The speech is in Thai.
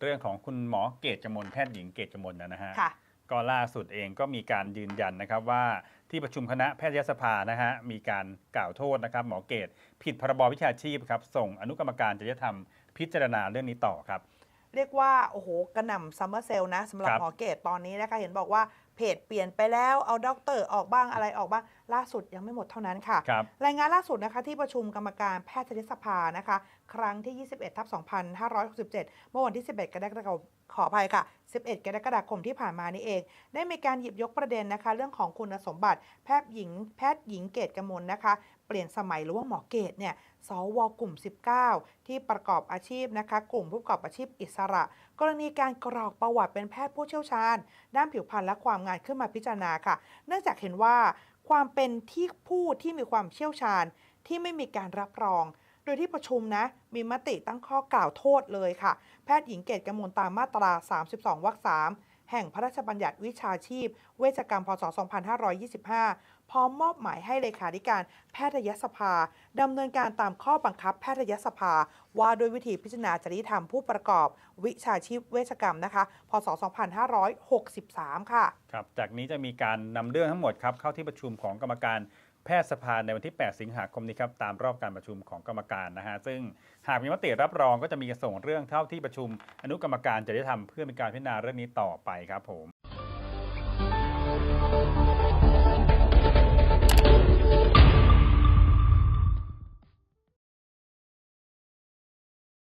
เรื่องของคุณหมอเกตจมนแพทย์หญิงเกตจมนนะฮะค่ะก็ล่าสุดเองก็มีการยืนยันนะครับว่าที่ประชุมคณะแพทยสภานะฮะมีการกล่าวโทษนะครับ หมอเกตผิดพรบวิชาชีพครับส่งอนุกรรมการจริยธรรมพิจารณาเรื่องนี้ต่อครับ เรียกว่า โอ้โห กระหน่ำซัมเมอร์เซลนะสำหรับครับ หมอเกตตอนนี้นะคะ เห็นบอกว่า เพจเปลี่ยนไปแล้วเอาด็อกเตอร์ออกบ้างอะไรออกบ้างล่าสุดยังไม่หมดเท่านั้นค่ะ ครับ รายงานล่าสุดนะคะที่ประชุมกรรมการแพทยสภานะคะ ครั้งที่ 21ทับ2567 เมื่อวันที่ 11 กรกฎาคมขออภัยค่ะ 11 กรกฎาคมที่ผ่านมานี่เอง ได้มีการหยิบยกประเด็นนะคะ เรื่องของคุณสมบัติแพทย์หญิง แพทย์หญิงเกตกมลนะคะ เปลี่ยนสมัยหรือว่าหมอเกตเนี่ยสวกลุ่ม 19 ที่ประกอบอาชีพนะคะ กลุ่มผู้ประกอบอาชีพอิสระ กรณีการกรอกประวัติเป็นแพทย์ผู้เชี่ยวชาญ ด้านผิวพรรณและความงานขึ้นมาพิจารณาค่ะ เนื่องจากเห็นว่าความเป็นที่ผู้ที่มีความเชี่ยวชาญที่ไม่มีการรับรอง โดยที่ประชุมนะ มีมติตั้งข้อกล่าวโทษเลยค่ะ แพทย์หญิงเกตกมลตามมาตรา 32วรรค3 แห่งพระราชบัญญัติวิชาชีพ เวชกรรม พศ 2525 พร้อมมอบหมายให้เลขาธิการแพทยสภาดำเนินการตามข้อบังคับแพทยสภา ว่าด้วยวิธีพิจารณาจริยธรรมผู้ประกอบวิชาชีพเวชกรรมนะคะ พศ 2563 ค่ะ ครับ จากนี้จะมีการนำเรื่องทั้งหมดครับเข้าที่ประชุมของกรรมการ แพทยสภาในวันที่ 8 สิงหาคมนี้ครับตามรอบการประชุมของกรรมการนะฮะซึ่งหากมีมติรับรองก็จะมีส่งเรื่องเข้าที่ประชุมอนุกรรมการจริยธรรมเพื่อเป็นการพิจารณาเรื่องนี้ต่อไปครับผม